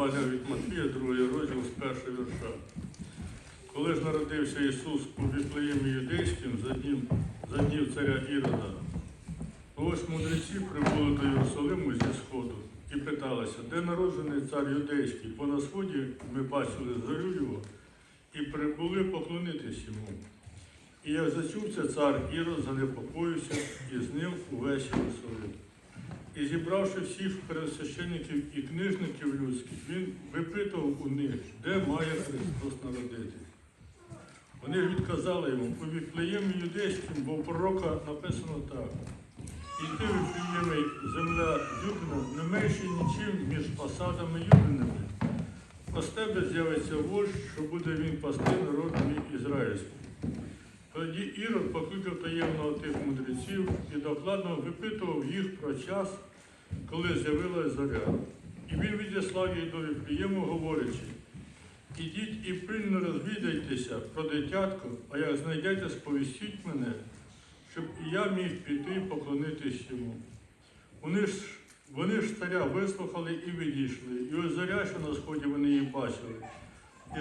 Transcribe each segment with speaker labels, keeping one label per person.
Speaker 1: Івана від Матвія, другий розділ з першого вірша. Коли ж народився Ісус у Віфлеємі юдейським за днів, за днів царя Ірода, то ось мудреці прибули до Єрусалиму зі сходу і питалися, де народжений цар юдейський? Бо на сході ми бачили зорю його і прибули поклонитись йому. І як зачув це цар Ірод, занепокоївся і з ним увесь Єрусалим. І зібравши всіх пересвященників і книжників людських, він випитував у них, де має Христос народитись. Вони відказали йому, у Віфлеємі юдейським, бо у пророка написано так. І ти, Віфлеємий, земля Юдина, не менше нічим між посадами Юдиними. А з тебе з'явиться вождь, що буде він пасти народ мій ізраїльський. Тоді Ірод покликав таємного тих мудреців і докладно випитував їх про час, коли з'явилась зоря. І він відіслав їх до Віфлеєму, говорячи, ідіть і пильно розвідайтеся про дитятко, а як знайдете, сповістіть мене, щоб і я міг піти і поклонитись йому. Вони ж, вони ж царя вислухали і відійшли, і ось зоря, що на сході вони її бачили.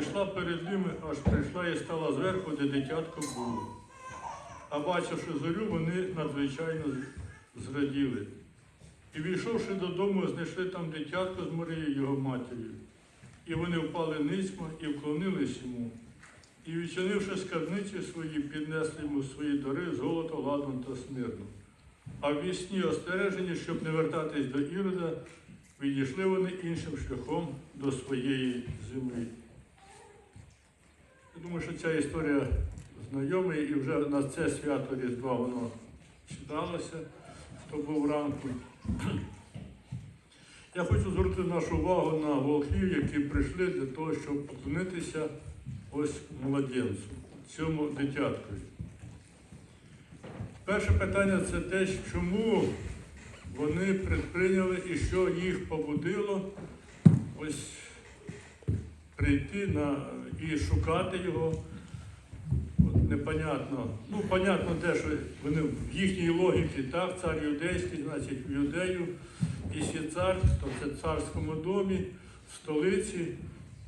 Speaker 1: Ішла перед ними, аж прийшла і стала зверху, де дитятко було. А бачивши зорю, вони надзвичайно зраділи. І війшовши додому, знайшли там дитятко з Марією, його матір'ю. І вони впали ницьма і вклонились йому. І, відчинивши скарбниці свої, піднесли йому свої дари золото, ладан та смирну. А в вісні остережені, щоб не вертатись до Ірода, відійшли вони іншим шляхом до своєї землі. Я думаю, що ця історія знайома і вже на це свято Різдва воно читалося, хто був ранку. Я хочу звернути нашу увагу на волхів, які прийшли для того, щоб поклонитися ось младенцю, цьому дитяткові. Перше питання це те, чому вони предприйняли і що їх побудило ось прийти на, і шукати його. Непонятно. Ну, понятно те, що вони в їхній логіці, так, цар юдейський, значить, в юдею, ще цар, то це в царському домі, в столиці.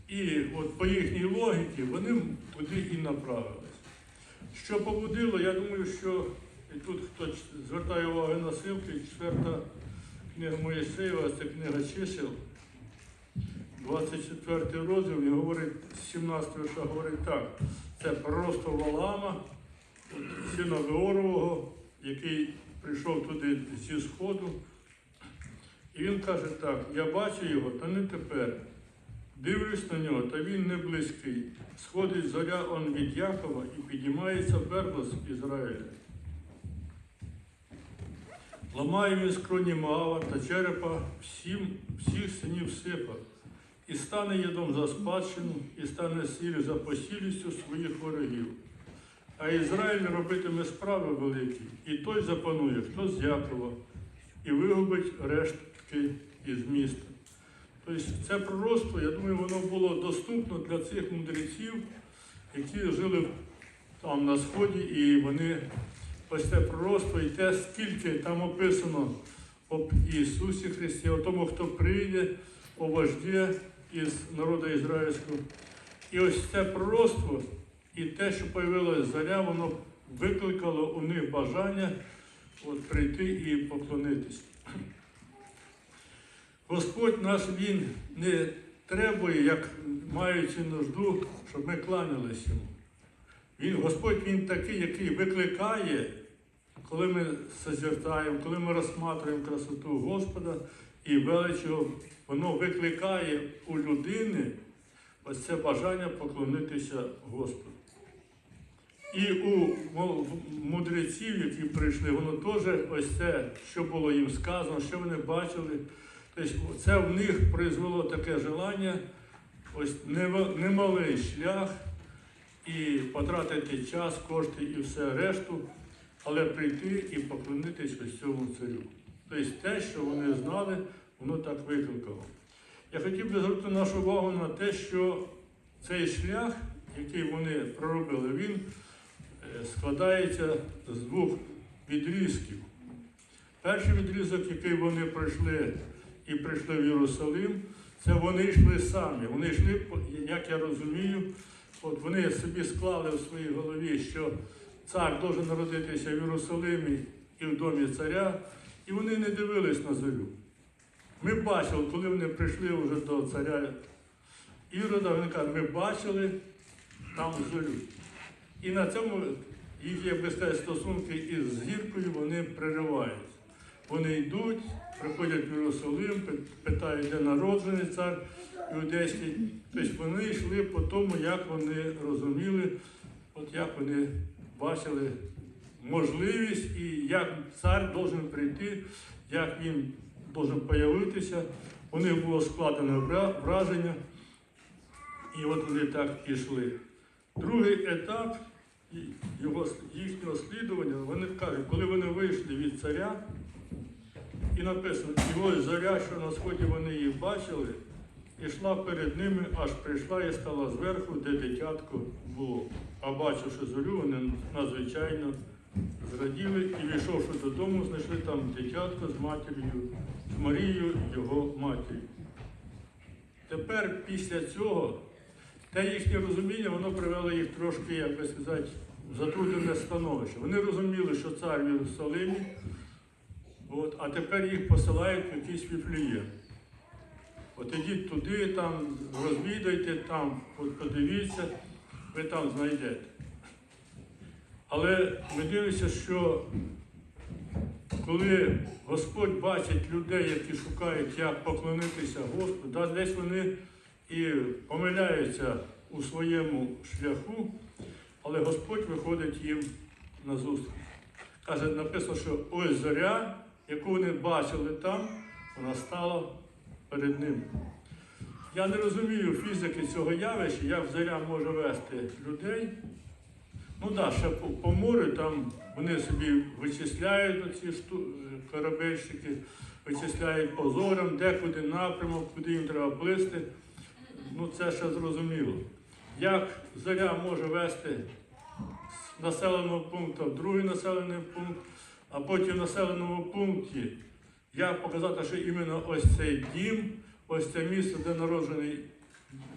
Speaker 1: І от по їхній логіці вони туди і направились. Що побудило, я думаю, що і тут хто звертає увагу на силки, четверта книга Моїсеєва, це книга чисел, 24 розділ, і говорить, з 17 вірша говорить так. Це просто Валама, сина Веорового, який прийшов туди зі сходу. І він каже так: я бачу його, та не тепер. Дивлюсь на нього, та він не близький. Сходить зоря он від Якова і піднімається Берлос Ізраїля. Ламає він скроні Моава та черепа всім, всіх синів Сипа, і стане єдом за спадщину, і стане сіллю за посілістю своїх ворогів. А Ізраїль робитиме справи великі, і той запанує, хто з Якова, і вигубить рештки із міста. Тобто це пророцтво, я думаю, воно було доступно для цих мудреців, які жили там на сході, і вони ось це пророцтво, і те, скільки там описано об Ісусі Христі, о тому, хто прийде, о вожді із народу ізраїльського. І ось це пророцтво, і те, що появилася заря, воно викликало у них бажання от, прийти і поклонитись. Господь наш Він не требує, як маючи нужду, щоб ми кланялись йому. Він, Господь Він такий, який викликає, коли ми созерцаємо, коли ми розсматриваємо красоту Господа і велич його, воно викликає у людини ось це бажання поклонитися Господу. І у мудреців, які прийшли, воно теж ось це, що було їм сказано, що вони бачили. Тобто це в них призвело таке желання, ось немалий шлях і потратити час, кошти і все решту, але прийти і поклонитись ось цьому царю. Тобто те, що вони знали, воно так викликало. Я хотів би звернути нашу увагу на те, що цей шлях, який вони проробили, він е, складається з двох відрізків. Перший відрізок, який вони пройшли і прийшли в Єрусалим, Це вони йшли самі. Вони йшли, як я розумію, от вони собі склали в своїй голові, що цар должен народитися в Єрусалимі і в домі царя, і вони не дивились на зорю. Ми бачили, коли вони прийшли вже до царя Ірода, вони кажуть, ми бачили там зорю. І на цьому їх є близькі стосунки із зіркою, вони перериваються. Вони йдуть, приходять в Єрусалим, питають, де народжений цар іудейський. Тобто вони йшли по тому, як вони розуміли, от як вони бачили можливість і як цар должен прийти, як він должен появитися. У них було складене враження, і от вони так пішли. Другий етап його, їхнього слідування, вони кажуть, коли вони вийшли від царя, і написано, і ось зоря, що на сході вони її бачили, ішла перед ними, аж прийшла і стала зверху, де дитятко було. А бачивши зорю, вони надзвичайно зраділи і, війшовши додому, знайшли там дитятко з матір'ю, з Марією, його матір'ю. Тепер після цього те їхнє розуміння, воно привело їх трошки, як би сказати, в затруднене становище. Вони розуміли, що цар в Єрусалимі, от, а тепер їх посилають в якийсь віфлієм. От ідіть туди, там розвідайте, там подивіться, ви там знайдете. Але ми дивимося, що коли Господь бачить людей, які шукають, як поклонитися Господу, десь вони і помиляються у своєму шляху, але Господь виходить їм на зустріч. Каже, написано, що ось зоря, яку вони бачили там, вона стала перед ними. Я не розумію фізики цього явища, як зоря може вести людей. Ну так, да, ще по, по морю там вони собі вичисляють оці шту, е, корабельщики, вичисляють по зорам, де куди напрямок, куди їм треба плисти. Ну це ще зрозуміло. Як зоря може вести з населеного пункту в другий населений пункт, а потім в населеному пункті як показати, що іменно ось цей дім, ось це місце, де народжений,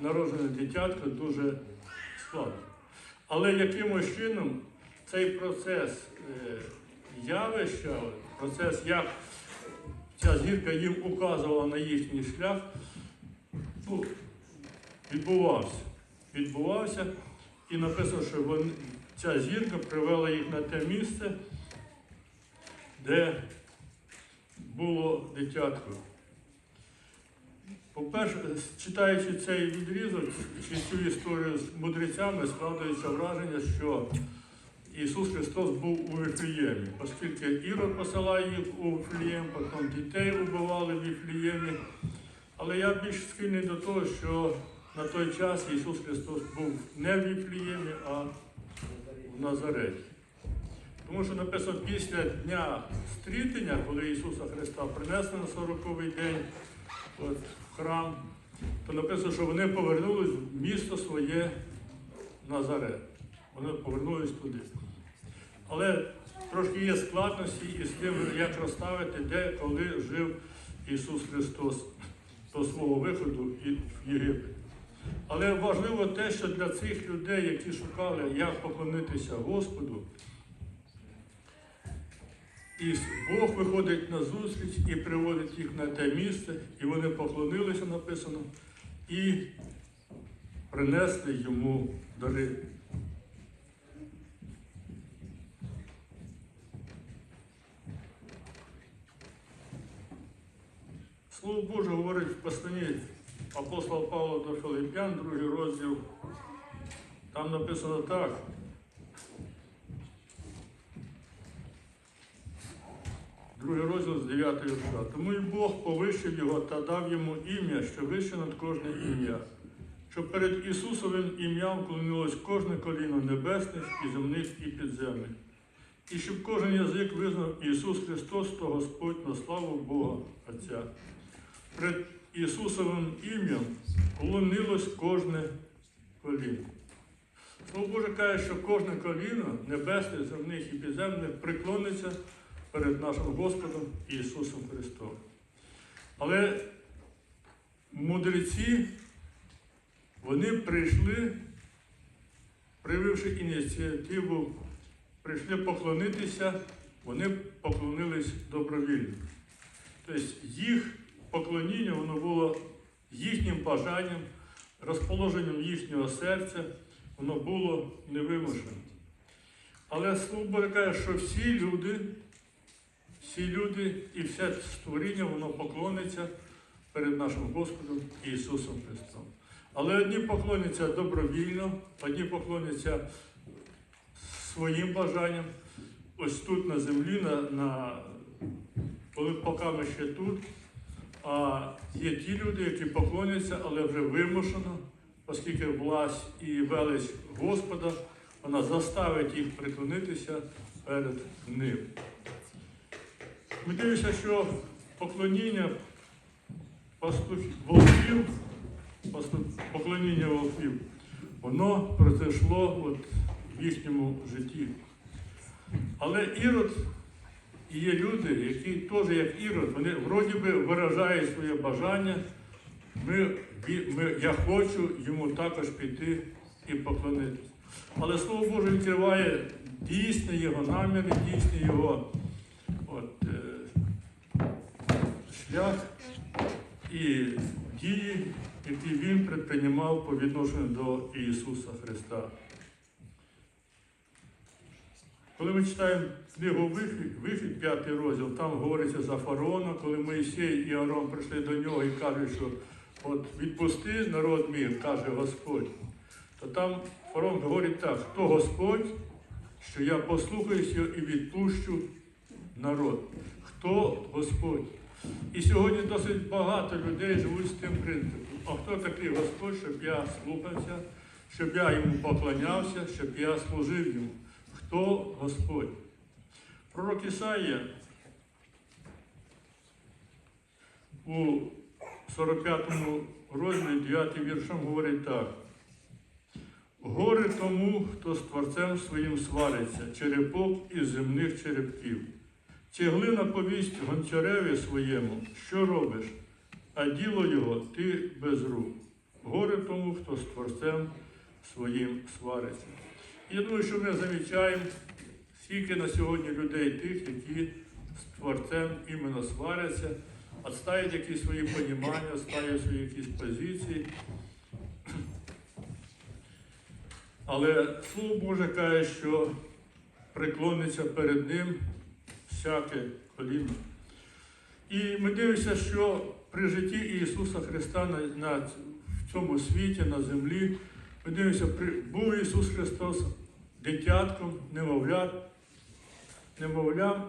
Speaker 1: народжене дитятко, дуже складно. Але якимось чином цей процес е, явища, процес, як ця зірка їм указувала на їхній шлях, ну, відбувався. Відбувався і написано, що вони, ця зірка привела їх на те місце, де було дитятко. По-перше, читаючи цей відрізок чи цю історію з мудрецями, складається враження, що Ісус Христос був у Віфліємі, оскільки Ірод посилає їх у Віфлієм, потім дітей убивали в Віфліємі. Але я більш схильний до того, що на той час Ісус Христос був не в Віфліємі, а в Назареті. Тому що написано після дня стрітення, коли Ісуса Христа принесли на 40-й день от, храм, то написано, що вони повернулись в місто своє Назарет. Вони повернулись туди. Але трошки є складності із тим, як розставити, де коли жив Ісус Христос до свого виходу в Єгипет. Але важливо те, що для цих людей, які шукали, як поклонитися Господу, і Бог виходить на зустріч і приводить їх на те місце, і вони поклонилися, написано, і принесли йому дари. Слово Боже говорить в посланні апостола Павла до Филиппян, другий розділ. Там написано так. Другий розділ з 9 вірша. Тому і Бог повищив його та дав йому ім'я, що вище над кожне ім'я, щоб перед Ісусовим ім'ям вклонилось кожне коліно небесних і земних і підземних. І щоб кожен язик визнав Ісус Христос, то Господь на славу Бога Отця. Перед Ісусовим ім'ям вклонилось кожне коліно. Слово Боже каже, що кожне коліно небесних, земних і підземних приклониться перед нашим Господом Ісусом Христом. Але мудреці, вони прийшли, проявивши ініціативу, прийшли поклонитися, вони поклонились добровільно. Тобто їх поклоніння воно було їхнім бажанням, розположенням їхнього серця, воно було невимушеним. Але Слово каже, що всі люди, всі люди і все створіння, воно поклониться перед нашим Господом Ісусом Христом. Але одні поклоняться добровільно, одні поклоняться своїм бажанням. Ось тут на землі, на, на, коли поки ми ще тут. А є ті люди, які поклоняться, але вже вимушено, оскільки власть і велич Господа, вона заставить їх преклонитися перед ним. Ми дивимося, що поклоніння волків, поклоніння волків, воно произошло от в їхньому житті. Але Ірод і є люди, які теж як Ірод, вони вроді би виражають своє бажання. Ми, ми, я хочу йому також піти і поклонитися. Але Слово Боже відкриває дійсні його наміри, дійсні його от, е, шлях і дії, які він предприймав по відношенню до Ісуса Христа. Коли ми читаємо книгу Вихід, Вихід, п'ятий розділ, там говориться за фараона, коли Моїсей і Арон прийшли до нього і кажуть, що от відпусти народ мій, каже Господь. То там фараон говорить так, хто Господь, що я послухаюсь його і відпущу народ. Хто Господь? І сьогодні досить багато людей живуть з тим принципом. А хто такий Господь, щоб я слухався, щоб я йому поклонявся, щоб я служив йому? Хто Господь? Пророк Ісаїя у 45 розділі 9 віршом говорить так. Горе тому, хто з Творцем своїм свариться, черепок із земних черепків. Цеглина повість гончареві своєму, що робиш, а діло його ти без рук. Горе тому, хто з Творцем своїм свариться. Я думаю, що ми замічаємо скільки на сьогодні людей тих, які з Творцем іменно сваряться, відставить якісь свої понімання, відставить свої якісь позиції. Але Слово Боже каже, що преклониться перед Ним всяке коліно. І ми дивимося, що при житті Ісуса Христа на, на в цьому світі, на землі, ми дивимося, при, був Ісус Христос дитятком, немовлят, немовлям,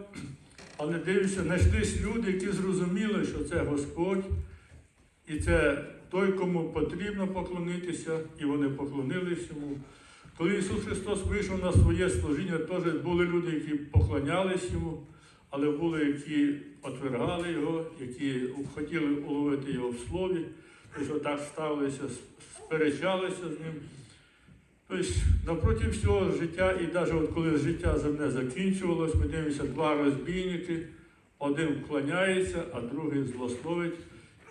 Speaker 1: але дивимося, знайшлись люди, які зрозуміли, що це Господь, і це той, кому потрібно поклонитися, і вони поклонились йому. Коли Ісус Христос вийшов на своє служіння, теж були люди, які поклонялись йому, але були, які отвергали його, які хотіли уловити його в слові, тобто так ставилися, сперечалися з ним. Тобто, напроти всього життя, і навіть от коли життя земне закінчувалось, ми дивимося два розбійники, один вклоняється, а другий злословить,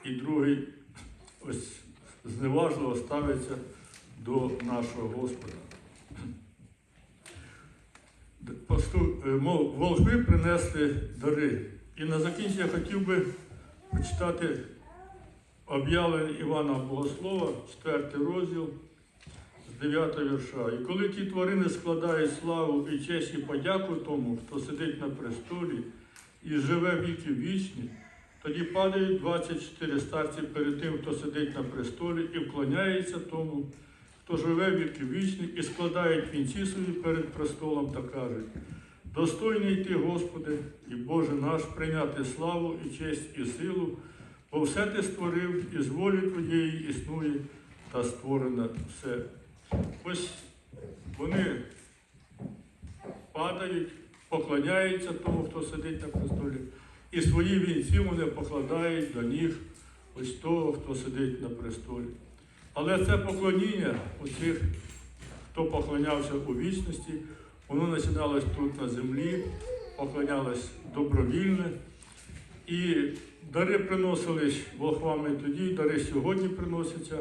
Speaker 1: і другий ось зневажливо ставиться до нашого Господа. Е, Волхви принесли дари. І на закінчення хотів би почитати об'явлення Івана Богослова, 4 розділ з 9 вірша. І коли ті тварини складають славу і честь і подяку тому, хто сидить на престолі і живе віки вічні, тоді падають 24 старці перед тим, хто сидить на престолі, і вклоняється тому, хто живе віки вічні, і складають вінці свої перед престолом та кажуть, достойний ти, Господи, і Боже наш, прийняти славу і честь і силу, бо все ти створив, і з волі твоєї існує та створено все. Ось вони падають, поклоняються тому, хто сидить на престолі, і свої вінці вони покладають до ніг ось того, хто сидить на престолі. Але це поклоніння усіх, хто поклонявся у вічності, воно починалось тут на землі, поклонялось добровільне. І Дари приносились Бог вам тоді, дари сьогодні приносяться.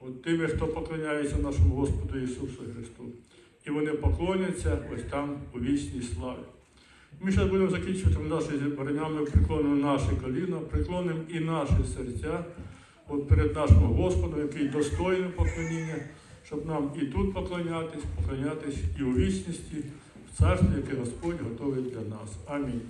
Speaker 1: От тими, хто поклоняється нашому Господу Ісусу Христу. І вони поклоняться ось там у вічній славі. Ми зараз будемо закінчувати наше зібрання, ми приклонимо наші коліна, приклонимо і наші серця перед нашим Господом, який достойний поклоніння, щоб нам і тут поклонятись, поклонятись і у вічності, в царстві, яке Господь готовить для нас.
Speaker 2: Амінь.